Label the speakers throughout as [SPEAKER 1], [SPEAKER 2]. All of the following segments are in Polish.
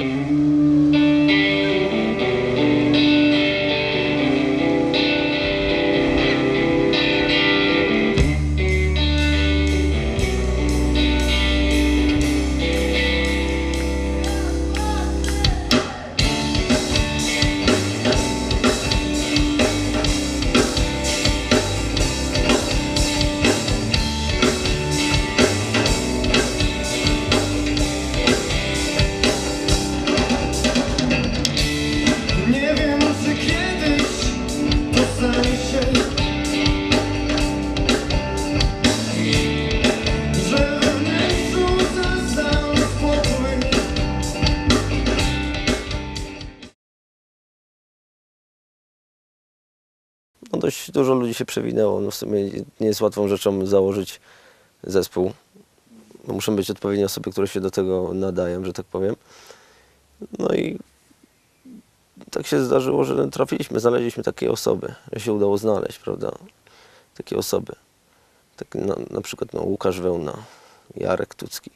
[SPEAKER 1] Nie
[SPEAKER 2] dużo ludzi się przewinęło. No w sumie nie jest łatwą rzeczą założyć zespół. No muszą być odpowiednie osoby, które się do tego nadają, że tak powiem. No i tak się zdarzyło, że trafiliśmy, znaleźliśmy takie osoby, że się udało znaleźć, prawda? Takie osoby. Tak na, na przykład no, Łukasz Wełna, Jarek Tucki.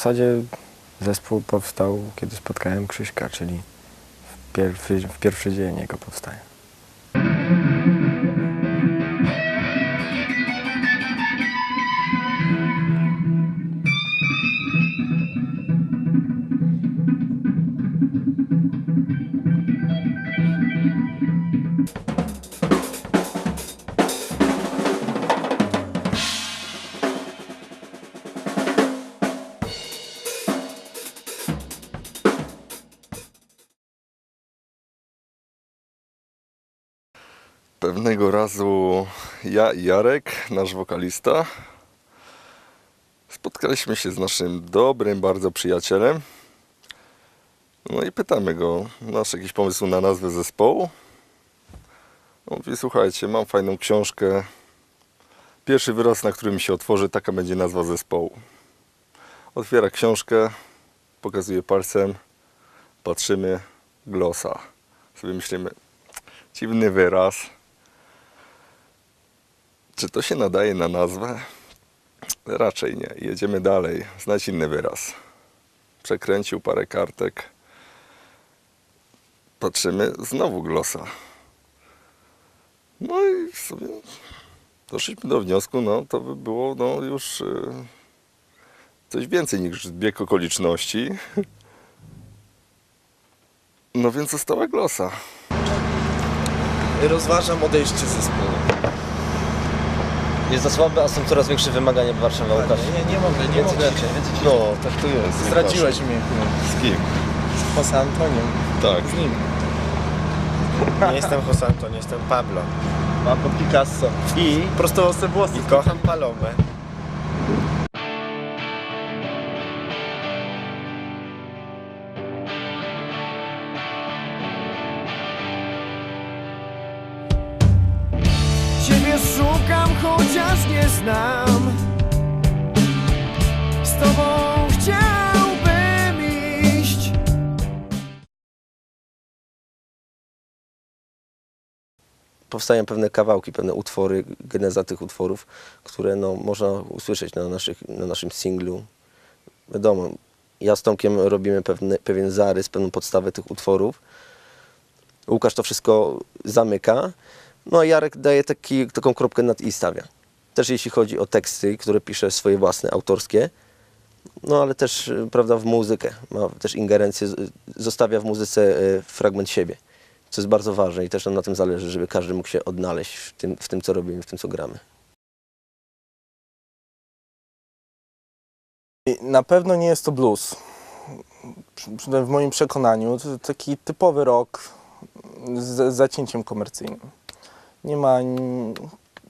[SPEAKER 3] Zasadzie zespół powstał, kiedy spotkałem Krzyśka, czyli w pierwszy, w pierwszy dzień jego powstania.
[SPEAKER 4] Pewnego razu ja i Jarek, nasz wokalista, spotkaliśmy się z naszym dobrym bardzo przyjacielem. No i pytamy go, masz jakiś pomysł na nazwę zespołu? On mówi, słuchajcie, mam fajną książkę. Pierwszy wyraz, na którym się otworzy, taka będzie nazwa zespołu. Otwiera książkę, pokazuje palcem, patrzymy, glosa. Sobie myślimy, dziwny wyraz. Czy to się nadaje na nazwę? Raczej nie. Jedziemy dalej. Znać inny wyraz. Przekręcił parę kartek. Patrzymy, znowu glosa. No i sobie doszliśmy do wniosku, no to by było no, już y, coś więcej niż zbieg okoliczności. No więc została glosa.
[SPEAKER 5] Rozważam odejście z zespołu.
[SPEAKER 2] Jest za słabe, a są coraz większe wymagania w Warszawie, Łukasz.
[SPEAKER 5] Nie, nie mogę, nie
[SPEAKER 2] Więcej
[SPEAKER 5] mogę.
[SPEAKER 4] No, tak to jest.
[SPEAKER 5] Zdradziłeś mnie
[SPEAKER 4] Z kim?
[SPEAKER 5] z Jose Antoniem.
[SPEAKER 4] Tak.
[SPEAKER 5] Z nim.
[SPEAKER 6] Nie jestem Jose Antonio, jestem Pablo.
[SPEAKER 5] Pablo Picasso.
[SPEAKER 6] I,
[SPEAKER 5] Prosto włosy.
[SPEAKER 6] i kocham Palomę.
[SPEAKER 1] Chociaż nie znam Z tobą chciałbym iść
[SPEAKER 2] powstają pewne kawałki, pewne utwory, geneza tych utworów, które no, można usłyszeć na, naszych, na naszym singlu. Wiadomo, ja z Tomkiem robimy pewne, pewien zarys, pewną podstawę tych utworów. Łukasz to wszystko zamyka, no a Jarek daje taki, taką kropkę nad i stawia. Też jeśli chodzi o teksty, które pisze swoje własne, autorskie, no ale też y, prawda, w muzykę, ma też ingerencję, z- zostawia w muzyce y, fragment siebie co jest bardzo ważne i też nam na tym zależy, żeby każdy mógł się odnaleźć w tym, w tym co robimy, w tym, co gramy.
[SPEAKER 5] Na pewno nie jest to blues. W moim przekonaniu to taki typowy rock z zacięciem komercyjnym nie ma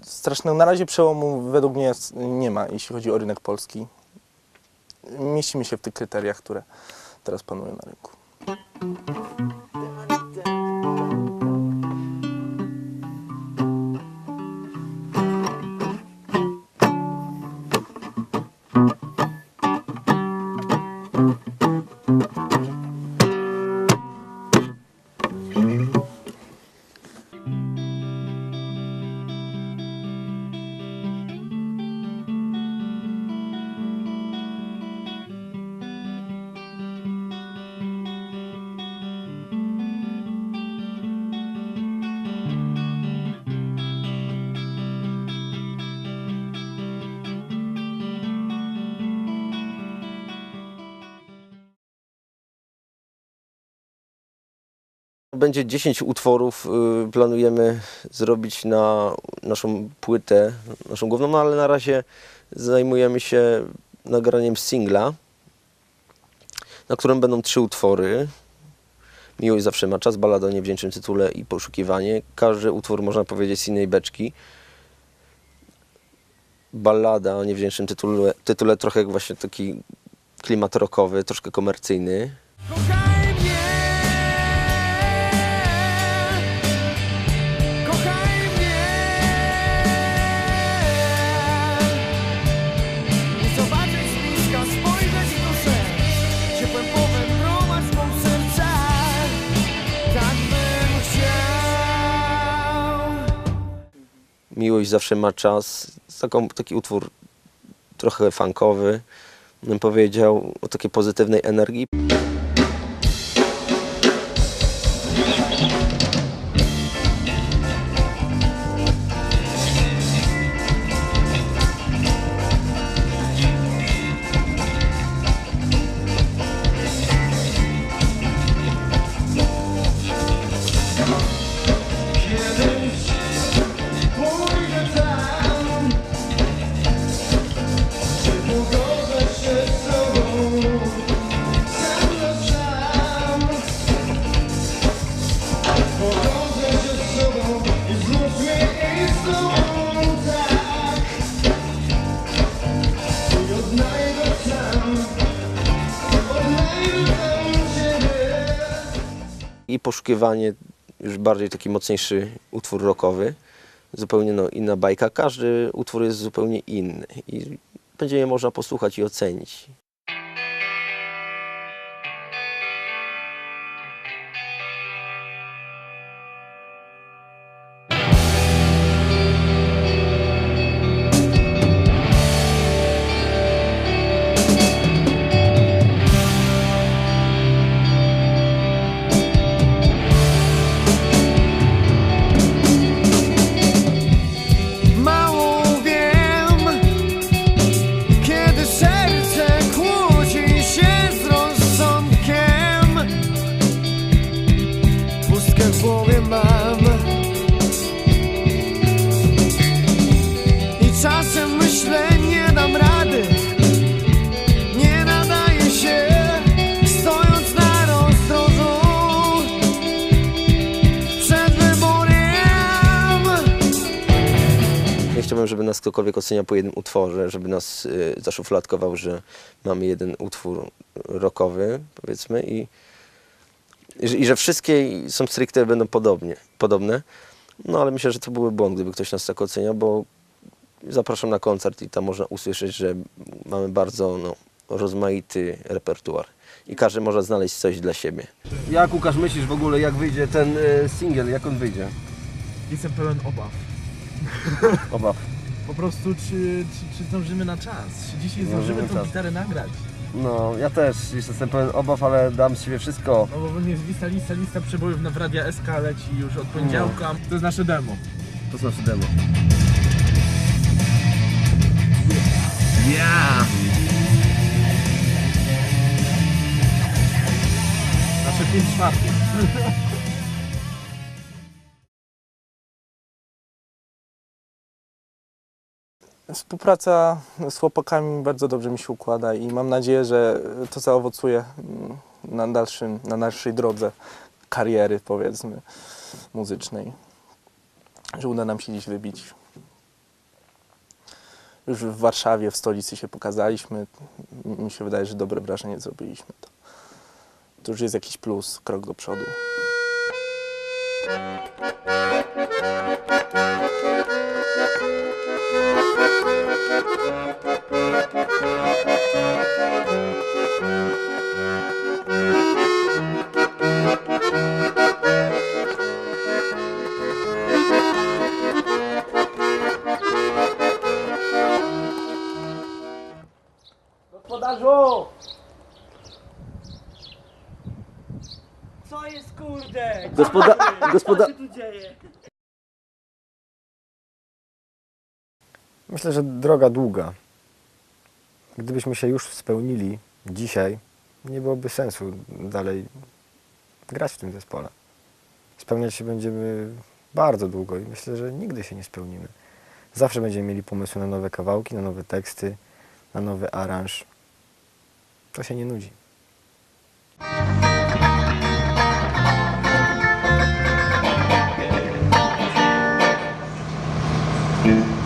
[SPEAKER 5] strasznego, na razie przełomu według mnie nie ma, jeśli chodzi o rynek polski. Mieścimy się w tych kryteriach, które teraz panują na rynku.
[SPEAKER 2] thank Będzie 10 utworów, y, planujemy zrobić na naszą płytę, naszą główną, no ale na razie zajmujemy się nagraniem singla, na którym będą trzy utwory. Miłość zawsze ma czas, balada o niewdzięcznym tytule i poszukiwanie. Każdy utwór można powiedzieć z innej beczki. Ballada o niewdzięcznym tytule, tytule trochę właśnie taki klimat rockowy, troszkę komercyjny. Miłość zawsze ma czas. Taką, taki utwór trochę funkowy, bym powiedział, o takiej pozytywnej energii.
[SPEAKER 1] I
[SPEAKER 2] poszukiwanie, już bardziej taki mocniejszy utwór rockowy. Zupełnie no, inna bajka. Każdy utwór jest zupełnie inny i będzie je można posłuchać i ocenić. Żeby nas ktokolwiek oceniał po jednym utworze, żeby nas y, zaszufladkował, że mamy jeden utwór rockowy, powiedzmy, i, i, że- i że wszystkie są stricte będą podobnie, podobne. No ale myślę, że to byłby błąd, gdyby ktoś nas tak oceniał, bo zapraszam na koncert i tam można usłyszeć, że mamy bardzo no, rozmaity repertuar. I każdy może znaleźć coś dla siebie. Jak Łukasz myślisz w ogóle, jak wyjdzie ten y, singiel, jak on wyjdzie?
[SPEAKER 7] Jestem pełen obaw.
[SPEAKER 2] Obaw.
[SPEAKER 7] Po prostu, czy, czy, czy zdążymy na czas? Czy dzisiaj zdążymy tą
[SPEAKER 2] czas.
[SPEAKER 7] gitarę nagrać?
[SPEAKER 2] No, ja też jestem pełen obaw, ale dam z siebie wszystko.
[SPEAKER 7] No bo pewnie jest lista, lista, lista przebojów na Radia SK leci już od poniedziałka. To jest nasze demo.
[SPEAKER 2] To jest nasze demo.
[SPEAKER 7] Nasze 5 czwartych.
[SPEAKER 5] Współpraca z chłopakami bardzo dobrze mi się układa i mam nadzieję, że to zaowocuje mm, na, dalszym, na dalszej drodze kariery, powiedzmy, muzycznej. Że uda nam się dziś wybić. Już w Warszawie, w stolicy się pokazaliśmy. Mi się wydaje, że dobre wrażenie zrobiliśmy. To, to już jest jakiś plus, krok do przodu.
[SPEAKER 8] Gospodarzu! Co jest kurde?
[SPEAKER 2] Gospoda... Gospoda...
[SPEAKER 8] Co się tu dzieje?
[SPEAKER 3] Myślę, że droga długa. Gdybyśmy się już spełnili dzisiaj, nie byłoby sensu dalej grać w tym zespole. spełniać się będziemy bardzo długo i myślę, że nigdy się nie spełnimy. Zawsze będziemy mieli pomysły na nowe kawałki, na nowe teksty, na nowy aranż. To się nie nudzi.
[SPEAKER 1] Kiedyś